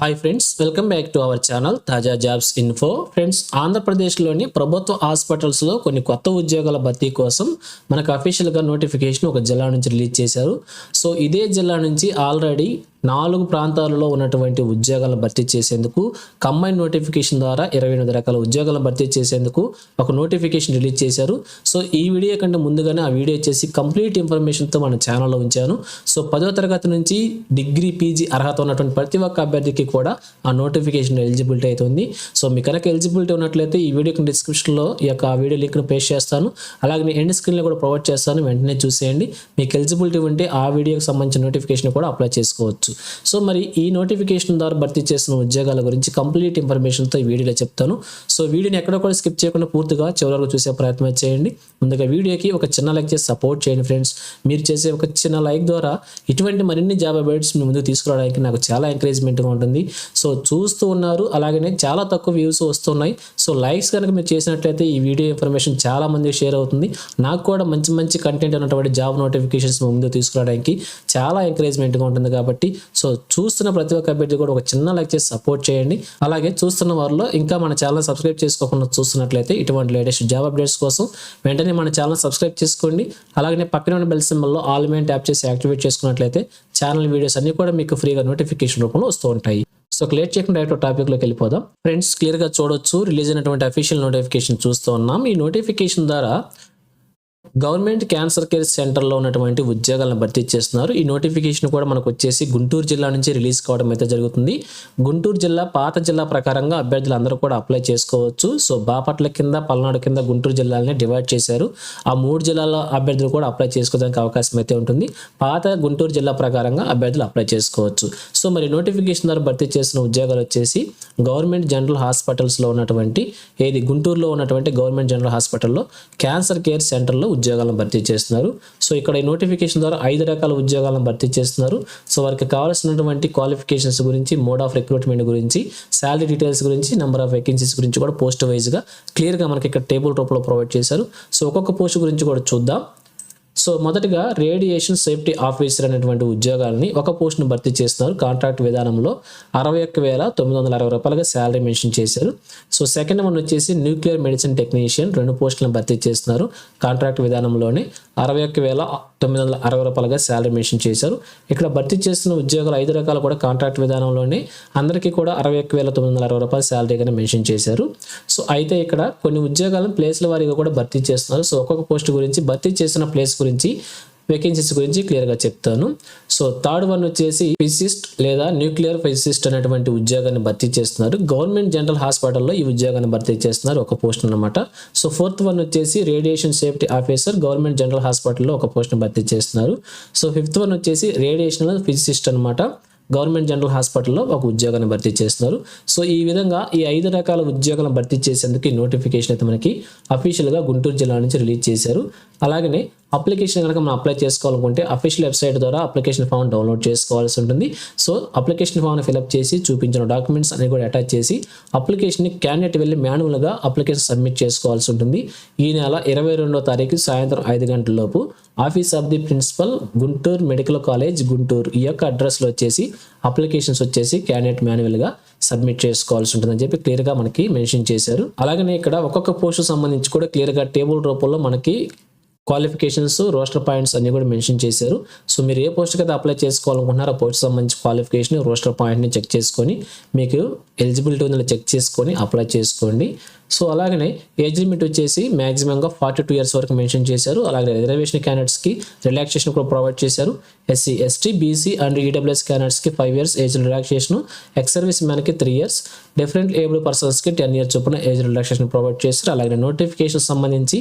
Hi friends welcome back to our channel తాజా jobs info friends ఆంధ్రప్రదేశ్లోని ప్రభుత్వ హాస్పిటల్స్లో కొన్ని కొత్త ఉద్యోగాల భర్తీ కోసం మనకు అఫీషియల్గా నోటిఫికేషన్ ఒక జిల్లా నుంచి రిలీజ్ చేశారు. సో ఇదే జిల్లా నుంచి ఆల్రెడీ నాలుగు ప్రాంతాలలో ఉన్నటువంటి ఉద్యోగాలను భర్తీ చేసేందుకు కంబైన్ నోటిఫికేషన్ ద్వారా ఇరవై ఎనిమిది రకాల ఉద్యోగాలను భర్తీ చేసేందుకు ఒక నోటిఫికేషన్ రిలీజ్ చేశారు. సో ఈ వీడియో కంటే ముందుగానే ఆ వీడియో చేసి కంప్లీట్ ఇన్ఫర్మేషన్తో మన ఛానల్లో ఉంచాను. సో పదో తరగతి నుంచి డిగ్రీ పీజీ అర్హత ఉన్నటువంటి ప్రతి ఒక్క అభ్యర్థికి కూడా ఆ నోటిఫికేషన్ ఎలిజిబిలిటీ అవుతుంది సో మీ కనుక ఎలిజిబిలిటీ ఉన్నట్లయితే ఈ వీడియో డిస్క్రిప్షన్లో ఈ యొక్క వీడియో లింక్ను పేస్ట్ చేస్తాను. అలాగే నేను ఎండ్ స్క్రీన్లో కూడా ప్రొవైడ్ చేస్తాను. వెంటనే చూసేయండి. మీకు ఎలిజిబిలిటీ ఉంటే ఆ వీడియోకి సంబంధించిన నోటిఫికేషన్ కూడా అప్లై చేసుకోవచ్చు. సో మరి ఈ నోటిఫికేషన్ ద్వారా భర్తీ చేసిన ఉద్యోగాల గురించి కంప్లీట్ ఇన్ఫర్మేషన్తో ఈ వీడియోలో చెప్తాను. సో వీడియోని ఎక్కడ కూడా స్కిప్ చేయకుండా పూర్తిగా చివరి చూసే ప్రయత్నం చేయండి. ముందుగా వీడియోకి ఒక చిన్న లైక్ చేసి సపోర్ట్ చేయండి ఫ్రెండ్స్ మీరు చేసే ఒక చిన్న లైక్ ద్వారా ఇటువంటి మరిన్ని జాబ్ అప్డేట్స్ మీ ముందు తీసుకురావడానికి నాకు చాలా ఎంకరేజ్మెంట్గా ఉంటుంది. సో చూస్తూ ఉన్నారు. అలాగనే చాలా తక్కువ వ్యూస్ వస్తున్నాయి. సో లైక్స్ కనుక మీరు చేసినట్లయితే ఈ వీడియో ఇన్ఫర్మేషన్ చాలా మందికి షేర్ అవుతుంది. నాకు కూడా మంచి మంచి కంటెంట్ ఉన్నటువంటి జాబ్ నోటిఫికేషన్స్ ముందు తీసుకురావడానికి చాలా ఎంకరేజ్మెంట్గా ఉంటుంది కాబట్టి సో చూస్తున్న ప్రతి ఒక్క అభ్యర్థి కూడా ఒక చిన్న లైక్ చేసి సపోర్ట్ చేయండి. అలాగే చూస్తున్న వారిలో ఇంకా మన ఛానల్ సబ్స్క్రైబ్ చేసుకోకుండా చూస్తున్నట్లయితే ఇటువంటి లేటెస్ట్ జాబ్ అప్డేట్స్ కోసం వెంటనే మన ఛానల్ సబ్స్క్రైబ్ చేసుకోండి. అలాగే పక్కన ఉన్న బెల్ సింబల్లో ఆల్ మెయిన్ ట్యాప్ చేసి యాక్టివేట్ చేసుకున్నట్లయితే ఛానల్ వీడియోస్ అన్ని కూడా మీకు ఫ్రీగా నోటిఫికేషన్ రూపంలో వస్తూ ఉంటాయి. సో క్లియర్ చేయకుండా డైరెక్ట్ టాపిక్లోకి వెళ్ళిపోదాం. ఫ్రెండ్స్ క్లియర్గా చూడొచ్చు. రిలీజ్ అయినటువంటి అఫీషియల్ నోటిఫికేషన్ చూస్తూ ఉన్నాం. ఈ నోటిఫికేషన్ ద్వారా గవర్నమెంట్ క్యాన్సర్ కేర్ సెంటర్లో ఉన్నటువంటి ఉద్యోగాలను భర్తీ చేస్తున్నారు. ఈ నోటిఫికేషన్ కూడా మనకు వచ్చేసి గుంటూరు జిల్లా నుంచి రిలీజ్ కావడం అయితే జరుగుతుంది. గుంటూరు జిల్లా పాత జిల్లా ప్రకారంగా అభ్యర్థులు అందరూ కూడా అప్లై చేసుకోవచ్చు. సో బాపట్ల కింద పల్నాడు కింద గుంటూరు జిల్లాలని డివైడ్ చేశారు. ఆ మూడు జిల్లాల అభ్యర్థులు కూడా అప్లై చేసుకోవడానికి అవకాశం అయితే ఉంటుంది. పాత గుంటూరు జిల్లా ప్రకారంగా అభ్యర్థులు అప్లై చేసుకోవచ్చు. సో మరి నోటిఫికేషన్ ద్వారా భర్తీ చేసిన ఉద్యోగాలు వచ్చేసి గవర్నమెంట్ జనరల్ హాస్పిటల్స్లో ఉన్నటువంటి ఏది గుంటూరులో ఉన్నటువంటి గవర్నమెంట్ జనరల్ హాస్పిటల్లో క్యాన్సర్ కేర్ సెంటర్లో ఉద్యోగాలను భర్తీ చేస్తున్నారు. సో ఇక్కడ ఈ నోటిఫికేషన్ ద్వారా ఐదు రకాల ఉద్యోగాలను భర్తీ చేస్తున్నారు. సో వారికి కావాల్సినటువంటి క్వాలిఫికేషన్స్ గురించి మోడ్ ఆఫ్ రిక్రూట్మెంట్ గురించి శాలరీ డీటెయిల్స్ గురించి నెంబర్ ఆఫ్ వేకెన్సీస్ గురించి కూడా పోస్ట్ వైజ్గా క్లియర్గా మనకి ఇక్కడ టేబుల్ రూపంలో ప్రొవైడ్ చేశారు. సో ఒక్కొక్క పోస్ట్ గురించి కూడా చూద్దాం. సో మొదటగా రేడియేషన్ సేఫ్టీ ఆఫీసర్ అనేటువంటి ఉద్యోగాలని ఒక పోస్ట్ను భర్తీ చేస్తున్నారు. కాంట్రాక్ట్ విధానంలో అరవై ఒక్క వేల తొమ్మిది వందల అరవై రూపాయలుగా శాలరీ మెన్షన్ చేశారు. సో సెకండ్ వన్ వచ్చేసి న్యూక్లియర్ మెడిసిన్ టెక్నీషియన్ రెండు పోస్టులను భర్తీ చేస్తున్నారు. కాంట్రాక్ట్ విధానంలోనే అరవై ఒక్క వేల తొమ్మిది వందల అరవై రూపాయలుగా శాలరీ మెన్షన్ చేశారు. ఇక్కడ భర్తీ చేస్తున్న ఉద్యోగాలు ఐదు రకాలు కూడా కాంట్రాక్ట్ విధానంలోనే అందరికీ కూడా అరవై ఒక్క వేల తొమ్మిది వందల అరవై రూపాయల శాలరీగానే మెన్షన్ చేశారు. సో అయితే ఇక్కడ కొన్ని ఉద్యోగాలను ప్లేస్ల వారీగా కూడా భర్తీ చేస్తున్నారు. సో ఒక్కొక్క పోస్ట్ గురించి భర్తీ చేసిన ప్లేస్ గురించి వేకెన్సీస్ గురించి క్లియర్గా చెప్తాను. సో థర్డ్ వన్ వచ్చేసి ఫిజిసిస్ట్ లేదా న్యూక్లియర్ ఫిజిసిస్ట్ అనేటువంటి ఉద్యోగాన్ని భర్తీ చేస్తున్నారు. గవర్నమెంట్ జనరల్ హాస్పిటల్లో ఈ ఉద్యోగాన్ని భర్తీ చేస్తున్నారు ఒక పోస్ట్ అనమాట సో ఫోర్త్ వన్ వచ్చేసి radiation safety officer government general హాస్పిటల్లో ఒక పోస్ట్ని భర్తీ చేస్తున్నారు. సో ఫిఫ్త్ వన్ వచ్చేసి రేడియేషనల్ ఫిజిసిస్ట్ అనమాట గవర్నమెంట్ జనరల్ హాస్పిటల్లో ఒక ఉద్యోగాన్ని భర్తీ చేస్తున్నారు. సో ఈ విధంగా ఈ ఐదు రకాల ఉద్యోగాలను భర్తీ చేసేందుకు నోటిఫికేషన్ అయితే మనకి అఫీషియల్గా గుంటూరు జిల్లా నుంచి రిలీజ్ చేశారు. అలాగనే అప్లికేషన్ కనుక మనం అప్లై చేసుకోవాలనుకుంటే అఫీషియల్ వెబ్సైట్ ద్వారా అప్లికేషన్ ఫామ్ డౌన్లోడ్ చేసుకోవాల్సి ఉంటుంది. సో అప్లికేషన్ ఫామ్ని ఫిలప్ చేసి చూపించిన డాక్యుమెంట్స్ అన్ని కూడా అటాచ్ చేసి అప్లికేషన్ని క్యాండిడేట్ వెళ్ళి మాన్యువల్గా అప్లికేషన్ సబ్మిట్ చేసుకోవాల్సి ఉంటుంది. ఈ నెల ఇరవై రెండో తారీఖు సాయంత్రం ఐదు గంటల లోపు office of the principal Guntur medical college Guntur. ఈ యొక్క అడ్రస్లో వచ్చేసి అప్లికేషన్స్ వచ్చేసి క్యాండిడేట్ మాన్యువల్గా సబ్మిట్ చేసుకోవాల్సి ఉంటుందని చెప్పి క్లియర్గా మనకి మెన్షన్ చేశారు. అలాగనే ఇక్కడ ఒక్కొక్క పోస్ట్ సంబంధించి కూడా క్లియర్గా టేబుల్ రూపంలో మనకి క్వాలిఫికేషన్స్ రోస్టర్ పాయింట్స్ అన్ని కూడా మెన్షన్ చేశారు. సో మీరు ఏ పోస్ట్కి అయితే అప్లై చేసుకోవాలనుకుంటున్నారో ఆ పోస్ట్ సంబంధించి క్వాలిఫికేషన్ రోస్టర్ పాయింట్ని చెక్ చేసుకొని మీకు ఎలిజిబిలిటీ ఉందని చెక్ చేసుకొని అప్లై చేసుకోండి. సో అలాగనే ఏజ్ లిమిట్ వచ్చేసి మ్యాక్సిమంగా ఫార్టీ టూ ఇయర్స్ వరకు మెన్షన్ చేశారు. అలాగే రిజర్వేషన్ క్యాండిడేట్స్కి రిలాక్సేషన్ కూడా ప్రొవైడ్ చేశారు. SC ST BC and EWS క్యాండిడేట్స్కి five years age relaxation ex service మ్యాన్కి three years different able పర్సన్స్కి టెన్ ఇయర్స్ చొప్పున ఏజ్ రిలాక్సేషన్ ప్రొవైడ్ చేశారు. అలాగే నోటిఫికేషన్ సంబంధించి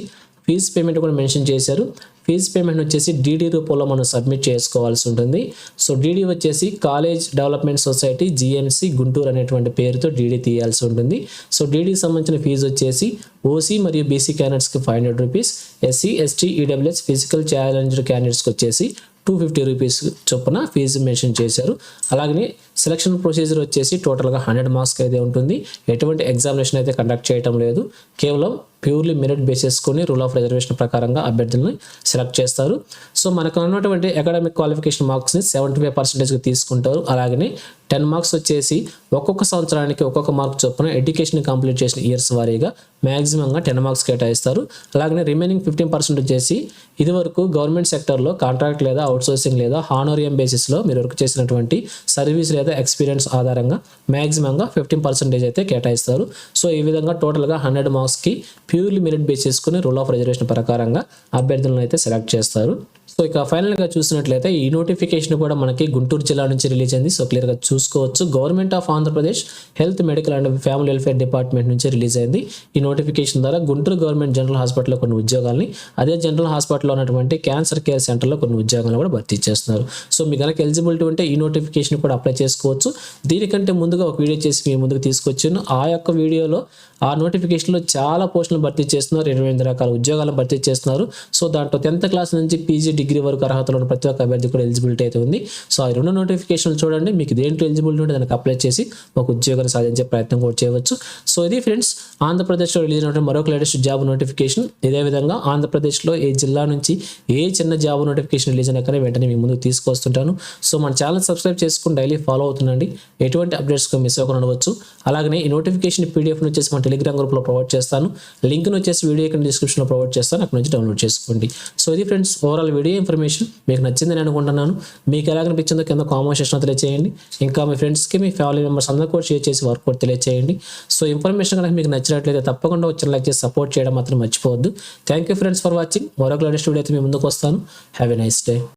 ఫీజ్ పేమెంట్ కూడా మెన్షన్ చేశారు. ఫీజ్ పేమెంట్ వచ్చేసి డీడీ రూపంలో మనం సబ్మిట్ చేసుకోవాల్సి ఉంటుంది. సో డీడీ వచ్చేసి college development society GMC Guntur అనేటువంటి పేరుతో డీడీ తీయాల్సి ఉంటుంది. సో డీడీకి సంబంధించిన ఫీజు వచ్చేసి ఓసీ మరియు బీసీ క్యాండిడేట్స్కి five hundred rupees SC ST EWS physical challenged క్యాండిడేట్స్కి వచ్చేసి టూ ఫిఫ్టీ రూపీస్ చొప్పున ఫీజు మెన్షన్ చేశారు. అలాగనే సెలక్షన్ ప్రొసీజర్ వచ్చేసి టోటల్గా హండ్రెడ్ మార్క్స్కి అయితే ఉంటుంది. ఎటువంటి ఎగ్జామినేషన్ అయితే కండక్ట్ చేయటం లేదు. కేవలం ప్యూర్లీ మెరిట్ బేసేసుకొని రూల్ ఆఫ్ రిజర్వేషన్ ప్రకారంగా అభ్యర్థులను సెలెక్ట్ చేస్తారు. సో మనకు ఉన్నటువంటి అకాడమిక్ క్వాలిఫికేషన్ మార్క్స్ని సెవెంటీ ఫైవ్ పర్సెంటేజ్కి తీసుకుంటారు. అలాగనే టెన్ మార్క్స్ వచ్చేసి ఒక్కొక్క సంవత్సరానికి ఒక్కొక్క మార్క్ చొప్పున ఎడ్యుకేషన్ కంప్లీట్ చేసిన ఇయర్స్ వారీగా మ్యాక్సిమంగా టెన్ మార్క్స్ కేటాయిస్తారు. అలాగనే రిమైనింగ్ ఫిఫ్టీన్ పర్సెంట్ వచ్చేసి ఇది వరకు గవర్నమెంట్ సెక్టర్లో కాంట్రాక్ట్ లేదా అవుట్సోర్సింగ్ లేదా హానోరియం బేసిస్లో మీరు వర్క్ చేసినటువంటి సర్వీస్ లేదా ఎక్స్పీరియన్స్ ఆధారంగా మ్యాక్సిమంగా ఫిఫ్టీన్ పర్సెంటేజ్ అయితే కేటాయిస్తారు. సో ఈ విధంగా టోటల్గా హండ్రెడ్ మార్క్స్కి ప్యూర్లీ మెరిట్ బేస్ చేసుకుని రూల్ ఆఫ్ రిజర్వేషన్ ప్రకారంగా అభ్యర్థులను అయితే సెలెక్ట్ చేస్తారు. సో ఇక ఫైనల్గా చూసినట్లయితే ఈ నోటిఫికేషన్ కూడా మనకి గుంటూరు జిల్లా నుంచి రిలీజ్ అయింది. సో క్లియర్గా చూసుకోవచ్చు. Government of Andhra Pradesh health medical and family welfare department నుంచి రిలీజ్ అయింది. ఈ నోటిఫికేషన్ ద్వారా గుంటూరు గవర్నమెంట్ జనరల్ హాస్పిటల్లో కొన్ని ఉద్యోగాల్ని అదే జనరల్ హాస్పిటల్లో ఉన్నటువంటి క్యాన్సర్ కేర్ సెంటర్లో కొన్ని ఉద్యోగాలను కూడా భర్తీ చేస్తున్నారు. సో మీ కనుక ఎలిజిబిలిటీ ఉంటే ఈ నోటిఫికేషన్ కూడా అప్లై చేసుకోవచ్చు. దీనికంటే ముందుగా ఒక వీడియో చేసి మీ ముందుకు తీసుకొచ్చాను. ఆ యొక్క వీడియోలో ఆ నోటిఫికేషన్లో చాలా పోస్టులు భర్తీ చేస్తున్నారు. ఇరవై ఎనిమిది రకాల ఉద్యోగాలను భర్తీ చేస్తున్నారు. సో దాంట్లో టెన్త్ క్లాస్ నుంచి పీజీ డిగ్రీ వరకు అర్హతలు ఉన్న ప్రతి ఒక్క అభ్యర్థి కూడా ఎలిజిబిలిటీ అయితే ఉంది. సో ఆ రెండు నోటిఫికేషన్లు చూడండి. మీకు దేంట్లో ఎలిజిబిలిటీ ఉంటే దానికి అప్లై చేసి ఒక ఉద్యోగాన్ని సాధించే ప్రయత్నం కూడా చేయవచ్చు. సో ఇది ఫ్రెండ్స్ ఆంధ్రప్రదేశ్లో రిలీజ్ అయినటువంటి మరొక లేటెస్ట్ జాబ్ నోటిఫికేషన్. ఇదే విధంగా ఆంధ్రప్రదేశ్లో ఏ జిల్లా నుంచి ఏ చిన్న జాబ్ నోటిఫికేషన్ రిలీజ్ అయినా కానీ వెంటనే మీ ముందుకు తీసుకొస్తుంటాను. సో మన ఛానల్ సబ్స్క్రైబ్ చేసుకుని డైలీ ఫాలో అవుతుండండి. ఎటువంటి అప్డేట్స్ మిస్ అవ్వకుండా ఉండవచ్చు. అలాగనే ఈ నోటిఫికేషన్ పీడిఎఫ్ వచ్చేసి మన టెలిగ్రామ్ గ్రూప్లో ప్రొవైడ్ చేస్తాను. లింక్ను వచ్చేసి వీడియో ఇక్కడ డిస్క్రిప్షన్లో ప్రొవైడ్ చేస్తాను. అక్కడ నుంచి డౌన్లోడ్ చేసుకోండి. సో ఇది ఫ్రెండ్స్ ఓవరాల్ వీడియో ఇన్ఫర్మేషన్ మీకు నచ్చిందని అనుకుంటున్నాను. మీకు ఎలా అనిపించిందో కింద కామెంట్ సెక్షన్లో తెలియజేయండి ఇంకా మీ ఫ్రెండ్స్కి మీ ఫ్యామిలీ మెంబర్స్ అందరూ కూడా షేర్ చేసి వర్క్ కూడా తెలియజేయండి సో ఇన్ఫర్మేషన్ కనుక మీకు నచ్చినట్లయితే తప్పకుండా వచ్చిన లైక్ చేసి సపోర్ట్ చేయడం మాత్రం మర్చిపోవద్దు. Thank you friends for watching మరొక లేటెస్ట్ వీడియో అయితే మీ ముందుకు వస్తాను. Have a nice day